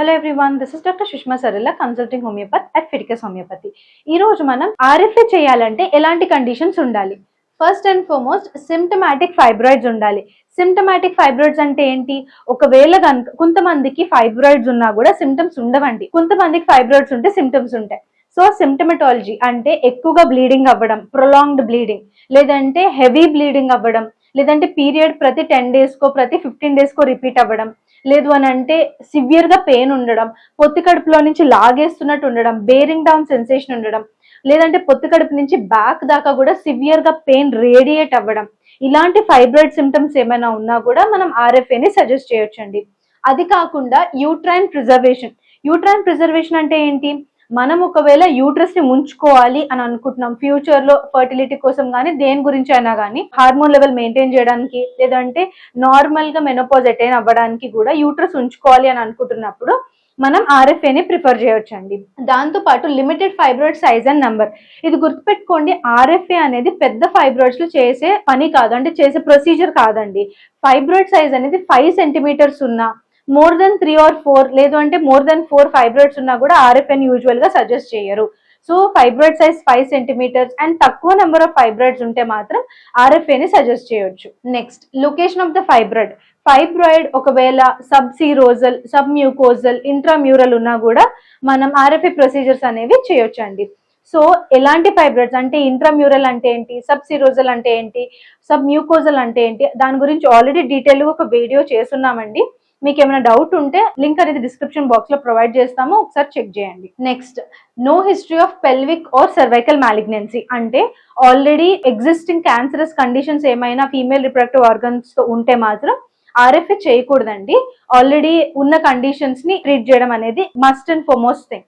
Hello everyone this is doctor Sushma Sarilla consulting homeopathy at Phyticus homeopathy ఈ రోజు మనం RFA చేయాలంటే ఎలాంటి కండిషన్స్ ఉండాలి? First and foremost symptomatic fibroids ఉండాలి. సిమ్టమాటిక్ ఫైబ్రాయిడ్స్ అంటే ఏంటి? ఒకవేళ కనుక కొంతమందికి ఫైబ్రాయిడ్స్ ఉన్నా కూడా సిమ్టమ్స్ ఉండవండి. కొంతమందికి ఫైబ్రాయిడ్స్ ఉంటే సిమ్టమ్స్ ఉంటాయి. సో సిమ్టమటాలజీ అంటే ఎక్కువగా బ్లీడింగ్ అవ్వడం ప్రొలాంగ్డ్ బ్లీడింగ్ లేదంటే హెవీ బ్లీడింగ్ అవ్వడం లేదంటే పీరియడ్ ప్రతి టెన్ డేస్కో ప్రతి ఫిఫ్టీన్ డేస్కో రిపీట్ అవ్వడం. లేదు అని అంటే సివియర్గా పెయిన్ ఉండడం పొత్తి కడుపులో నుంచి లాగేస్తున్నట్టు ఉండడం బేరింగ్ డౌన్ సెన్సేషన్ ఉండడం. లేదంటే పొత్తి కడుపు నుంచి బ్యాక్ దాకా కూడా సివియర్గా పెయిన్ రేడియేట్ అవ్వడం. ఇలాంటి ఫైబ్రాయిడ్ సిమ్టమ్స్ ఏమైనా ఉన్నా కూడా మనం ఆర్ఎఫ్ఏని సజెస్ట్ చేయొచ్చండి. అది కాకుండా యూట్రైన్ ప్రిజర్వేషన్. యూట్రైన్ ప్రిజర్వేషన్ అంటే ఏంటి? మనం ఒకవేళ యూట్రస్ని ఉంచుకోవాలి అని అనుకుంటున్నాం ఫ్యూచర్లో ఫర్టిలిటీ కోసం కానీ దేని గురించి అయినా కానీ హార్మోన్ లెవెల్ మెయింటైన్ చేయడానికి లేదంటే నార్మల్గా మెనోపాజ్ అటైన్ అవ్వడానికి కూడా యూట్రస్ ఉంచుకోవాలి అని అనుకుంటున్నప్పుడు మనం ఆర్ఎఫ్ఏని ప్రిఫర్ చేయొచ్చండి. దాంతో పాటు limited fibroid size and number ఇది గుర్తుపెట్టుకోండి ఆర్ఎఫ్ఏ అనేది పెద్ద ఫైబ్రాయిడ్స్లో చేసే పని కాదు అంటే చేసే ప్రొసీజర్ కాదండి. ఫైబ్రాయిడ్ సైజ్ అనేది ఫైవ్ సెంటీమీటర్స్ ఉన్నా more than three or four లేదు అంటే మోర్ దెన్ ఫోర్ ఫైబ్రాయిడ్స్ ఉన్నా కూడా ఆర్ఎఫ్ఎన్ యూజువల్గా సజెస్ట్ చేయరు. So fibroid size five centimetres and తక్కువ నెంబర్ ఆఫ్ ఫైబ్రాయిడ్స్ ఉంటే మాత్రం ఆర్ఎఫ్ఏని సజెస్ట్ చేయొచ్చు. Next location of the fibroid fibroid ఒకవేళ sub serosal sub mucosal intramural ఉన్నా కూడా మనం ఆర్ఎఫ్ఏ ప్రొసీజర్స్ అనేవి చేయొచ్చండి. సో ఎలాంటి ఫైబ్రాయిడ్స్ అంటే ఇంట్రామ్యూరల్ అంటే ఏంటి? సబ్ సిరోజల్ అంటే ఏంటి? సబ్ మ్యూకోజల్ అంటే ఏంటి? దాని గురించి ఆల్రెడీ డీటెయిల్గా ఒక వీడియో చేస్తున్నామండి. మీకు ఏమైనా డౌట్ ఉంటే లింక్ అనేది డిస్క్రిప్షన్ బాక్స్లో ప్రొవైడ్ చేస్తాము. ఒకసారి చెక్ చేయండి. Next no history of pelvic or cervical malignancy అంటే ఆల్రెడీ ఎగ్జిస్టింగ్ క్యాన్సరస్ కండిషన్స్ ఏమైనా ఫీమేల్ రిప్రొడక్టివ్ ఆర్గన్స్తో ఉంటే మాత్రం ఆర్ఎఫ్ఏ చేయకూడదండి. ఆల్రెడీ ఉన్న కండిషన్స్ని ట్రీట్ చేయడం అనేది must and foremost thing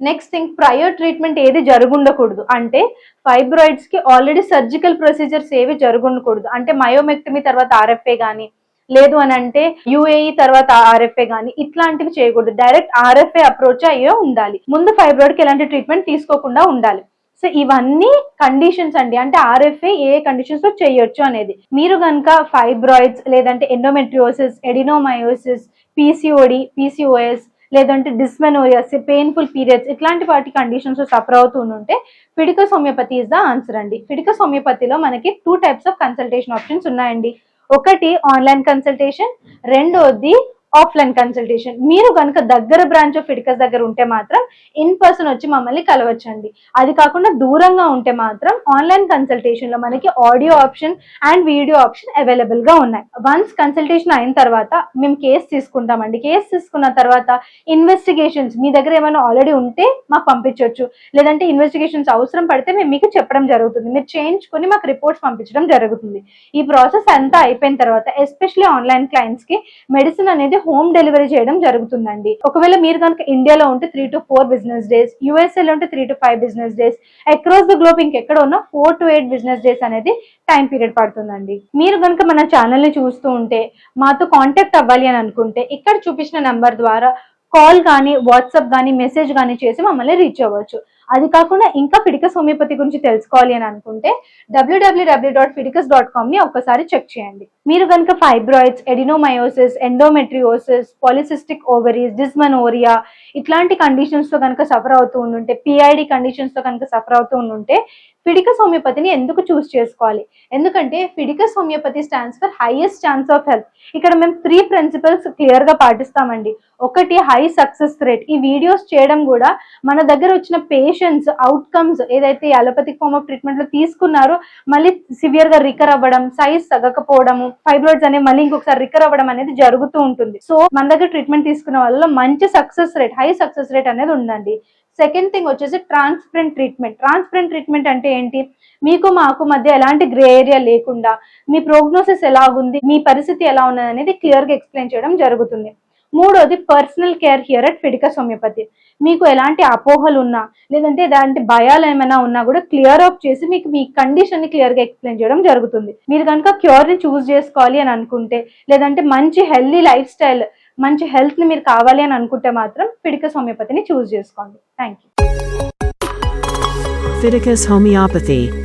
next thing prior treatment ఏది జరుగుండకూడదు. అంటే ఫైబ్రాయిడ్స్కి ఆల్రెడీ సర్జికల్ ప్రొసీజర్స్ ఏవి జరుగుండకూడదు. అంటే మయోమెక్టమీ తర్వాత ఆర్ఎఫ్ఏ కానీ లేదు అని అంటే యుఏఈ తర్వాత ఆర్ఎఫ్ఏ కానీ ఇట్లాంటివి చేయకూడదు. డైరెక్ట్ ఆర్ఎఫ్ఏ అప్రోచ్ అయ్యే ఉండాలి. ముందు ఫైబ్రాయిడ్కి ఎలాంటి ట్రీట్మెంట్ తీసుకోకుండా ఉండాలి. సో ఇవన్నీ కండిషన్స్ అండి. అంటే ఆర్ఎఫ్ఏ ఏ కండిషన్స్లో చేయొచ్చు అనేది. మీరు కనుక ఫైబ్రాయిడ్స్ లేదంటే ఎండోమెట్రియోసిస్ ఎడినోమయోసిస్ పీసీఓడి పీసీఓఎస్ లేదంటే డిస్మెనోరియాస్ పెయిన్ఫుల్ పీరియడ్స్ ఇట్లాంటి వాటి కండిషన్స్ సఫర్ అవుతుంటే Phyticus homeopathy is the answer అండి. ఫిడికస్ హోమియోపతిలో మనకి two types of consultation options ఉన్నాయండి. ఒకటి ఆన్లైన్ కన్సల్టేషన్ రెండోది ఆఫ్లైన్ కన్సల్టేషన్ మీరు కనుక దగ్గర బ్రాంచ్ ఆఫ్ ఫిడికస్ దగ్గర ఉంటే మాత్రం ఇన్ పర్సన్ వచ్చి మమ్మల్ని కలవచ్చండి. అది కాకుండా దూరంగా ఉంటే మాత్రం ఆన్లైన్ కన్సల్టేషన్లో మనకి audio option and video option అవైలబుల్గా ఉన్నాయి. వన్స్ కన్సల్టేషన్ అయిన తర్వాత మేము కేసు తీసుకుంటామండి. కేసు తీసుకున్న తర్వాత ఇన్వెస్టిగేషన్స్ మీ దగ్గర ఏమైనా ఆల్రెడీ ఉంటే మాకు పంపించవచ్చు లేదంటే ఇన్వెస్టిగేషన్స్ అవసరం పడితే మేము మీకు చెప్పడం జరుగుతుంది. మీరు చేయించుకొని మాకు రిపోర్ట్స్ పంపించడం జరుగుతుంది. ఈ ప్రాసెస్ అంతా అయిపోయిన తర్వాత ఎస్పెషల్లీ ఆన్లైన్ క్లయింట్స్కి మెడిసిన్ అనేది హోమ్ డెలివరీ చేయడం జరుగుతుందండి. ఒకవేళ మీరు కనుక ఇండియాలో ఉంటే three to four business days యూఎస్ఏలో ఉంటే three to five business days across the globe ఇంకెక్కడ ఉన్నా four to eight business days అనేది టైం పీరియడ్ పడుతుందండి. మీరు కనుక మన ఛానల్ని చూస్తూ ఉంటే మాతో కాంటాక్ట్ అవ్వాలి అని అనుకుంటే ఇక్కడ చూపించిన నంబర్ ద్వారా కాల్ కానీ వాట్సాప్ కానీ మెసేజ్ కానీ చేసి మమ్మల్ని రీచ్ అవ్వచ్చు. అది కాకుండా ఇంకా ఫిడికస్ హోమియోపతి గురించి తెలుసుకోవాలి అని అనుకుంటే డబ్ల్యూడబ్ల్యూడబ్ల్యూ డాట్ ఫిడికస్ డాట్ కామ్ని ఒక్కసారి చెక్ చేయండి. మీరు కనుక fibroids adenomyosis endometriosis polycystic ovaries dysmenorrhea ఇట్లాంటి కండిషన్స్తో కనుక సఫర్ అవుతూ ఉండుంటే పిఐడి కండిషన్స్తో కనుక సఫర్ అవుతూ ఉండుంటే ఫిడికస్ హోమియోపతిని ఎందుకు చూస్ చేసుకోవాలి? ఎందుకంటే Phyticus homeopathy stands for highest chance of health ఇక్కడ మేము త్రీ ప్రిన్సిపల్స్ క్లియర్గా పాటిస్తామండి. ఒకటి హై సక్సెస్ రేట్ ఈ వీడియోస్ చేయడం కూడా మన దగ్గర వచ్చిన పేషెంట్స్ అవుట్కమ్స్ ఏదైతే అలోపతిక్ ఫార్మ్ ఆఫ్ ట్రీట్మెంట్లో తీసుకున్నారో మళ్ళీ సివియర్గా రికర్ అవ్వడం సైజ్ తగ్గకపోవడము ఫైబ్రాయిడ్స్ అనేవి మళ్ళీ ఇంకొకసారి రికర్ అవ్వడం అనేది జరుగుతూ ఉంటుంది. సో మన దగ్గర ట్రీట్మెంట్ తీసుకున్న వాళ్ళలో మంచి success rate high success rate అనేది ఉందండి. సెకండ్ థింగ్ వచ్చేసి ట్రాన్స్పరెంట్ ట్రీట్మెంట్ ట్రాన్స్పరెంట్ ట్రీట్మెంట్ అంటే ఏంటి? మీకు మాకు మధ్య ఎలాంటి గ్రే ఏరియా లేకుండా మీ ప్రోగ్నోసిస్ ఎలాగుంది? మీ పరిస్థితి ఎలా ఉన్నది అనేది క్లియర్గా ఎక్స్ప్లెయిన్ చేయడం జరుగుతుంది. మూడోది personal care here at Phyticus homeopathy మీకు ఎలాంటి అపోహలు ఉన్నా లేదంటే ఎలాంటి భయాలు ఏమైనా ఉన్నా కూడా క్లియర్ అప్ చేసి మీకు మీ కండిషన్ని క్లియర్గా ఎక్స్ప్లెయిన్ చేయడం జరుగుతుంది. మీరు కనుక క్యూర్ని చూస్ చేసుకోవాలి అని అనుకుంటే లేదంటే మంచి హెల్దీ లైఫ్ స్టైల్ మంచి హెల్త్ని మీరు కావాలి అని అనుకుంటే మాత్రం ఫిడికస్ హోమియోపతిని చూస్ చేసుకోండి. Thank you Phyticus Homeopathy.